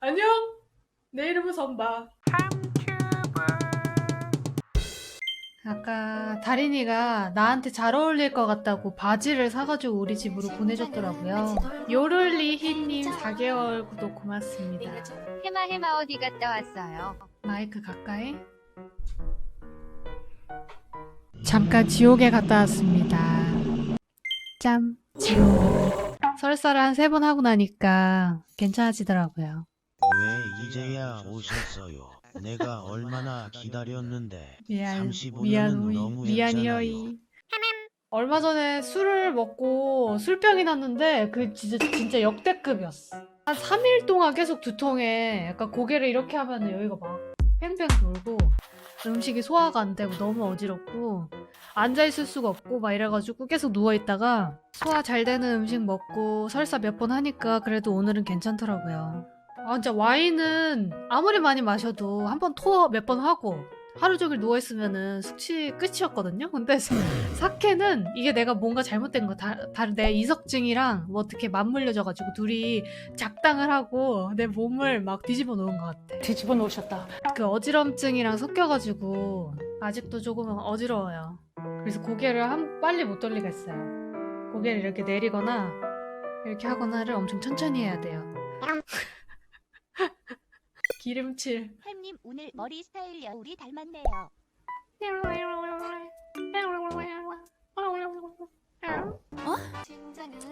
안녕. 내 이름은 선바. 아까 다린이가 나한테 잘 어울릴 것 같다고 바지를 사가지고 우리 집으로 보내줬더라고요. 요를리히님 4개월 구독 고맙습니다. 해마 해마 어디 갔다 왔어요? 마이크 가까이. 잠깐 지옥에 갔다 왔습니다. 짬. 지옥. 설사를 한 세 번 하고 나니까 괜찮아지더라고요. 왜 이제야 오셨어요? 내가 얼마나 기다렸는데 미안, 35년은 미안, 너무 미안이여이. 얼마 전에 술을 먹고 술병이 났는데 그 진짜 진짜 역대급이었어. 한 3일 동안 계속 두통에 약간 고개를 이렇게 하면 여기가 막 팽팽 돌고 음식이 소화가 안 되고 너무 어지럽고 앉아 있을 수가 없고 막 이래가지고 계속 누워 있다가 소화 잘 되는 음식 먹고 설사 몇 번 하니까 그래도 오늘은 괜찮더라고요. 아 진짜 와인은 아무리 많이 마셔도 한 번 토 몇 번 하고 하루 종일 누워 있으면은 숙취 끝이었거든요. 근데 사케는 이게 내가 뭔가 잘못된 거 다, 다른 내 이석증이랑 뭐 어떻게 맞물려져가지고 둘이 작당을 하고 내 몸을 막 뒤집어 놓은 것 같아. 뒤집어 놓으셨다. 그 어지럼증이랑 섞여가지고 아직도 조금 어지러워요. 그래서 고개를 한 빨리 못 돌리겠어요. 고개를 이렇게 내리거나 이렇게 하거나를 엄청 천천히 해야 돼요. 기름칠. 햄님 오늘 머리 스타일 여울이 닮았네요.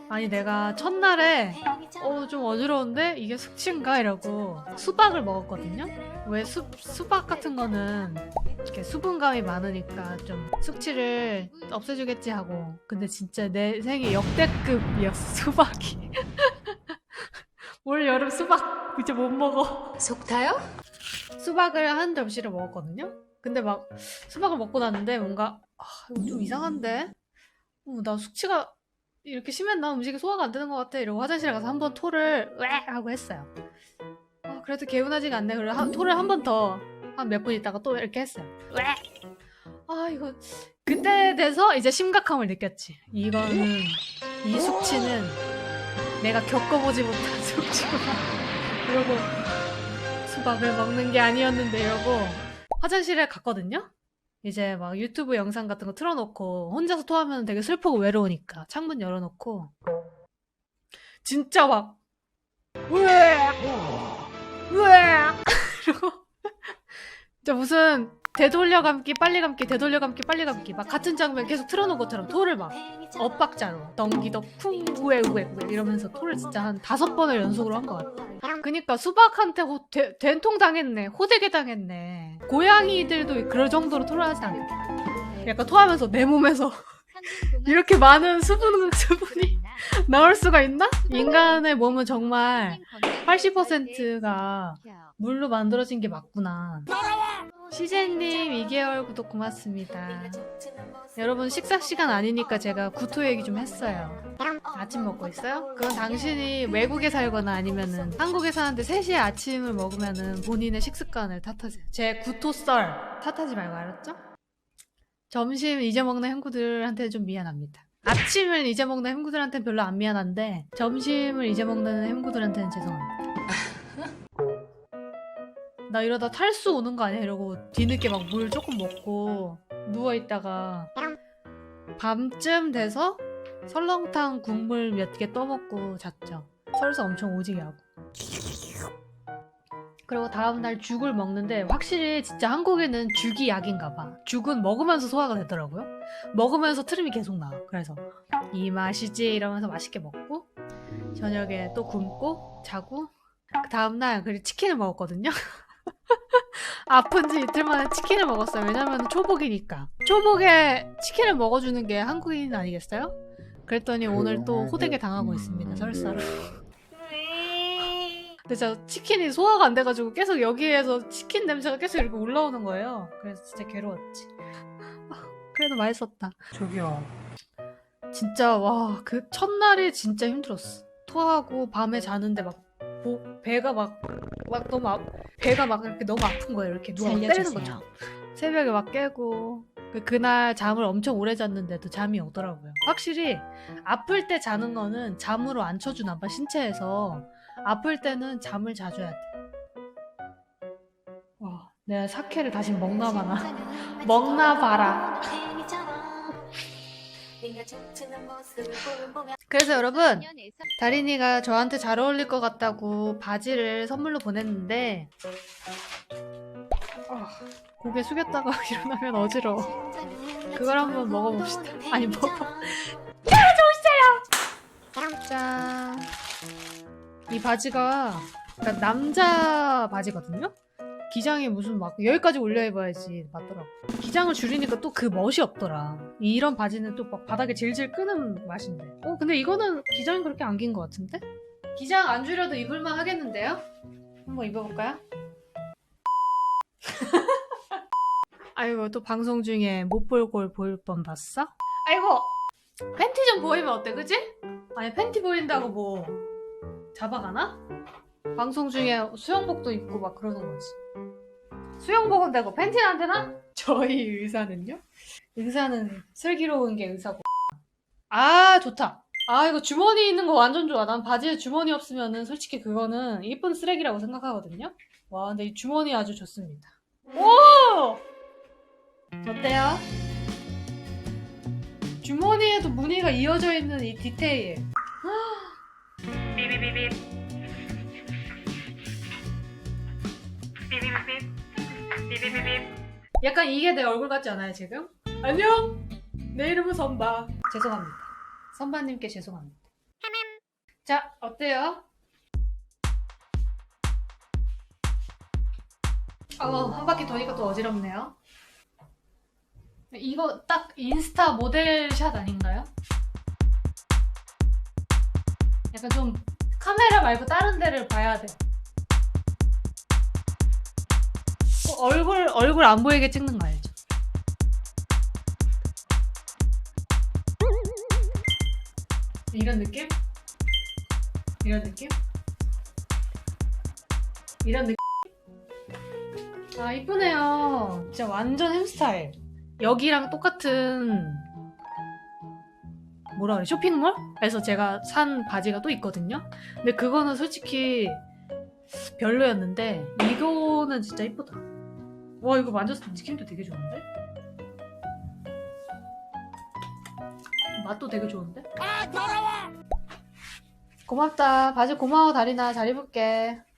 아니 내가 첫날에 어 좀 어지러운데 이게 숙취인가 이러고 수박을 먹었거든요. 왜 수, 수박 같은 거는 이렇게 수분감이 많으니까 좀 숙취를 없애주겠지 하고 근데 진짜 내 생애 역대급이었어 수박이. 올 여름 수박 이제 못 먹어. 속 타요? 수박을 한 접시를 먹었거든요. 근데 막 수박을 먹고 났는데 뭔가 아, 이거 좀 이상한데? 어, 나 숙취가 이렇게 심했나? 음식이 소화가 안 되는 것 같아. 이러고 화장실에 가서 한 번 토를 왜 하고 했어요. 아, 그래도 개운하지가 않네. 그래서 한- 토를 한 번 더 한 몇 분 있다가 또 이렇게 했어요. 왜? 아 이거 그때 돼서 이제 심각함을 느꼈지. 이거는 이 숙취는 내가 겪어보지 못한 숙취구나. 이러고 수박을 먹는 게 아니었는데 이러고 화장실에 갔거든요. 이제 막 유튜브 영상 같은 거 틀어놓고 혼자서 토하면 되게 슬프고 외로우니까 창문 열어놓고 진짜 막 으악 으악 이러고 진짜 무슨 되돌려 감기 빨리 감기 되돌려 감기 빨리 감기 막 같은 장면 계속 틀어놓은 것처럼 토를 막 엇박자로 덩기덕 쿵 우에 우에 우에 이러면서 토를 진짜 한 다섯 번을 연속으로 한 것 같아. 그니까 수박한테 호, 되, 된통 당했네 호되게 당했네 고양이들도 그럴 정도로 토를 하지 않겠다 약간 토하면서 내 몸에서 이렇게 많은 수분, 수분이 나올 수가 있나? 인간의 몸은 정말 80%가 물로 만들어진 게 맞구나 시제님 2개월 구독 고맙습니다 여러분 식사 시간 아니니까 제가 구토 얘기 좀 했어요 아침 먹고 있어요? 그건 당신이 외국에 살거나 아니면은 한국에 사는데 3시에 아침을 먹으면은 본인의 식습관을 탓하세요. 제 구토썰 탓하지 말고 알았죠? 점심 잊어먹는 행구들한테 좀 미안합니다. 아침을 잊어먹는 행구들한테는 별로 안 미안한데 점심을 잊어먹는 행구들한테는 죄송합니다. 나 이러다 탈수 오는 거 아니야? 이러고 뒤늦게 막 물 조금 먹고 누워있다가 밤쯤 돼서 설렁탕 국물 몇 개 떠먹고 잤죠. 설사 엄청 오지게 하고. 그리고 다음날 죽을 먹는데 확실히 진짜 한국에는 죽이 약인가 봐. 죽은 먹으면서 소화가 되더라고요. 먹으면서 트림이 계속 나와. 그래서 이 맛이지 이러면서 맛있게 먹고 저녁에 또 굶고 자고 그 다음날 그리고 치킨을 먹었거든요. 아픈 지 이틀 만에 치킨을 먹었어요. 왜냐면 초복이니까. 초복에 치킨을 먹어주는 게 한국인 아니겠어요? 그랬더니 오늘 또 호되게 당하고 있습니다. 설사로. 근데 저 치킨이 소화가 안 돼가지고 계속 여기에서 치킨 냄새가 계속 이렇게 올라오는 거예요. 그래서 진짜 괴로웠지. 아, 그래도 맛있었다. 저기요. 진짜 와 그 첫날이 진짜 힘들었어. 토하고 밤에 자는데 막 보- 배가 막 막 너무 아, 배가 막 이렇게 너무 아픈 거예요. 이렇게 막 때리는 것처럼. 새벽에 막 깨고 그- 그날 잠을 엄청 오래 잤는데도 잠이 오더라고요. 확실히 아플 때 자는 거는 잠으로 안 쳐주나 봐 신체에서 아플 때는 잠을 자줘야 돼. 내가 사케를 다시 먹나 봐나. 먹나 봐라. 그래서 여러분, 다린이가 저한테 잘 어울릴 것 같다고 바지를 선물로 보냈는데, 아, 고개 숙였다가 일어나면 어지러워. 그걸 한번 먹어봅시다. 아니, 먹어. 짠. 이 바지가 그러니까 남자 바지거든요? 기장에 무슨 막 여기까지 올려 입어야지 맞더라고. 기장을 줄이니까 또 그 멋이 없더라. 이런 바지는 또 막 바닥에 질질 끄는 맛인데. 어 근데 이거는 기장이 그렇게 안 긴 것 같은데? 기장 안 줄여도 입을만 하겠는데요? 한번 입어볼까요? 아이고 또 방송 중에 못 볼 걸 볼 뻔 봤어? 아이고 팬티 좀 보이면 어때 그지? 아니 팬티 보인다고 뭐 잡아가나? 방송 중에 수영복도 입고 막 그러는 거지. 수영복 은 되고 팬티는 안 되나? 저희 의사는요? 의사는 슬기로운 게 의사고. 아 좋다. 아 이거 주머니 있는 거 완전 좋아. 난 바지에 주머니 없으면은 솔직히 그거는 이쁜 쓰레기라고 생각하거든요. 와 근데 이 주머니 아주 좋습니다. 오! 어때요? 주머니에도 무늬가 이어져 있는 이 디테일. 삐비비비. 삐비비비. 삐비비비. 약간 이게 내 얼굴 같지 않아요, 지금? 안녕! 내 이름은 선바. 죄송합니다. 선바님께 죄송합니다. 자, 어때요? 어, 한 바퀴 도니까 또 어지럽네요. 이거 딱 인스타 모델 샷 아닌가요? 약간 좀 카메라 말고 다른 데를 봐야 돼. 얼굴 얼굴 안 보이게 찍는 거 알죠? 이런 느낌? 이런 느낌? 이런 느낌? 아 이쁘네요. 진짜 완전 햄스타일. 여기랑 똑같은 뭐라 그래 쇼핑몰에서 제가 산 바지가 또 있거든요. 근데 그거는 솔직히 별로였는데 이거는 진짜 이쁘다. 와 이거 만졌을 때 느낌도 되게 좋은데? 맛도 되게 좋은데? 아 더러워! 고맙다. 바지 고마워 다리나 잘 입을게.